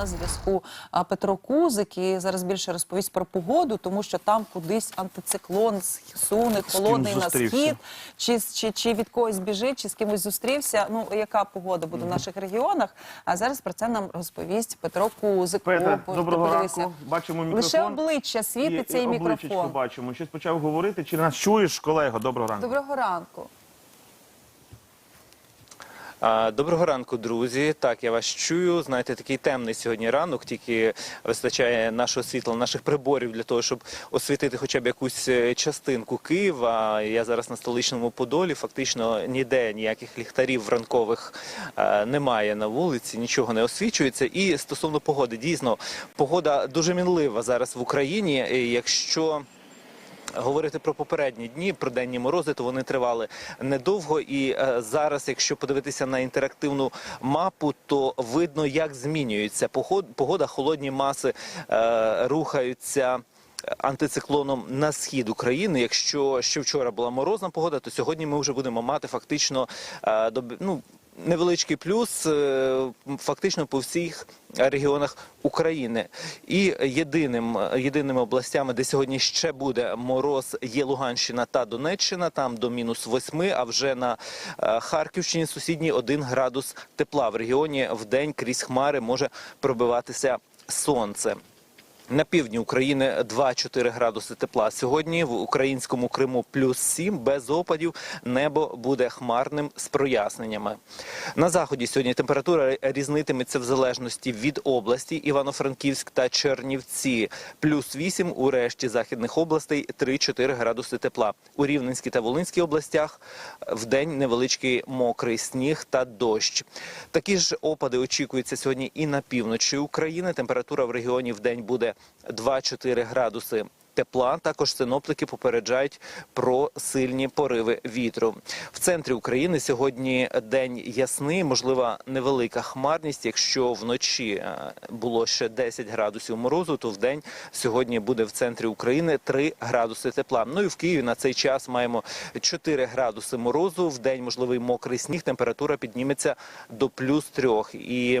на зв'язку Петро Кузик і зараз більше розповість про погоду, тому що там кудись антициклон суне, холодний на схід, чи, чи, чи від когось біжить, чи з кимось зустрівся. Ну яка погода буде в наших регіонах? А зараз про це нам розповість Петро Кузик. Петре, О, доброго ранку. Бачимо мікрофон. Лише обличчя світиться і, обличчячко мікрофон. бачимо. Щось почав говорити. Чи нас чуєш, колего? Доброго ранку. Доброго ранку. Доброго ранку, друзі. Так, я вас чую. Знаєте, такий темний сьогодні ранок, тільки вистачає нашого світла, наших приборів для того, щоб освітити хоча б якусь е, частинку Києва. Я зараз на столичному Подолі. Фактично ніде ніяких ліхтарів ранкових е, немає на вулиці, нічого не освічується. І стосовно погоди, дійсно, погода дуже мінлива зараз в Україні. Якщо Говорити про попередні дні, про денні морози, то вони тривали недовго. І е, зараз, якщо подивитися на інтерактивну мапу, то видно, як змінюється погода. Холодні маси е, рухаються. Антициклоном на схід України. Якщо ще вчора була морозна погода, то сьогодні ми вже будемо мати фактично е, ну, невеличкий плюс е, фактично по всіх регіонах України. І єдиним єдиними областями, де сьогодні ще буде мороз, є Луганщина та Донеччина, там до мінус 8, а вже на е, Харківщині сусідній 1 градус тепла. В регіоні в день крізь хмари може пробиватися сонце. На півдні України 2-4 градуси тепла. Сьогодні в українському Криму плюс 7, без опадів. Небо буде хмарним з проясненнями. На заході сьогодні температура різнитиметься в залежності від області. Івано-Франківськ та Чернівці плюс 8, у решті західних областей 3-4 градуси тепла. У Рівненській та Волинській областях в день невеличкий мокрий сніг та дощ. Такі ж опади очікуються сьогодні і на півночі України. Температура в регіоні в день буде 2-4 градуси. Тепла також синоптики попереджають про сильні пориви вітру. В центрі України сьогодні день ясний, можлива невелика хмарність. Якщо вночі е, було ще 10 градусів морозу, то в день сьогодні буде в центрі України 3 градуси тепла. Ну і в Києві на цей час маємо 4 градуси морозу. В день можливий мокрий сніг. Температура підніметься до плюс 3. І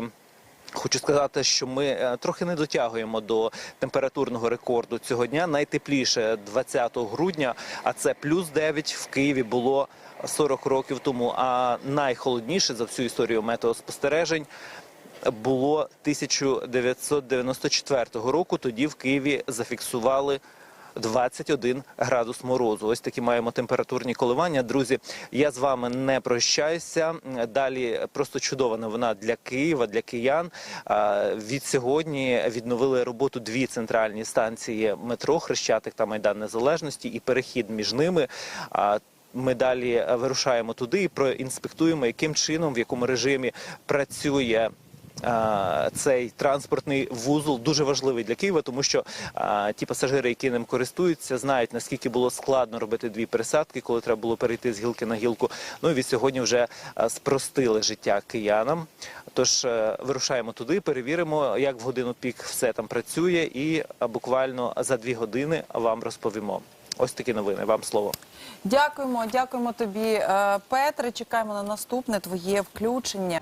Хочу сказати, що ми е, трохи не дотягуємо до температурного рекорду цього дня. Найтепліше 20 грудня, а це плюс 9 в Києві було 40 років тому. А найхолодніше за всю історію метеоспостережень було 1994 року. Тоді в Києві зафіксували 21 градус морозу. Ось такі маємо температурні коливання. Друзі, я з вами не прощаюся. Далі просто чудова новина для Києва, для киян. Від сьогодні відновили роботу дві центральні станції метро Хрещатик та Майдан Незалежності і перехід між ними. Ми далі вирушаємо туди і проінспектуємо, яким чином, в якому режимі працює цей транспортний вузол дуже важливий для Києва, тому що ті пасажири, які ним користуються, знають наскільки було складно робити дві пересадки, коли треба було перейти з гілки на гілку. Ну і від сьогодні вже спростили життя киянам. Тож е, вирушаємо туди, перевіримо, як в годину пік все там працює, і буквально за дві години вам розповімо. Ось такі новини. Вам слово. Дякуємо, дякуємо тобі, е, Петре. Чекаємо на наступне твоє включення.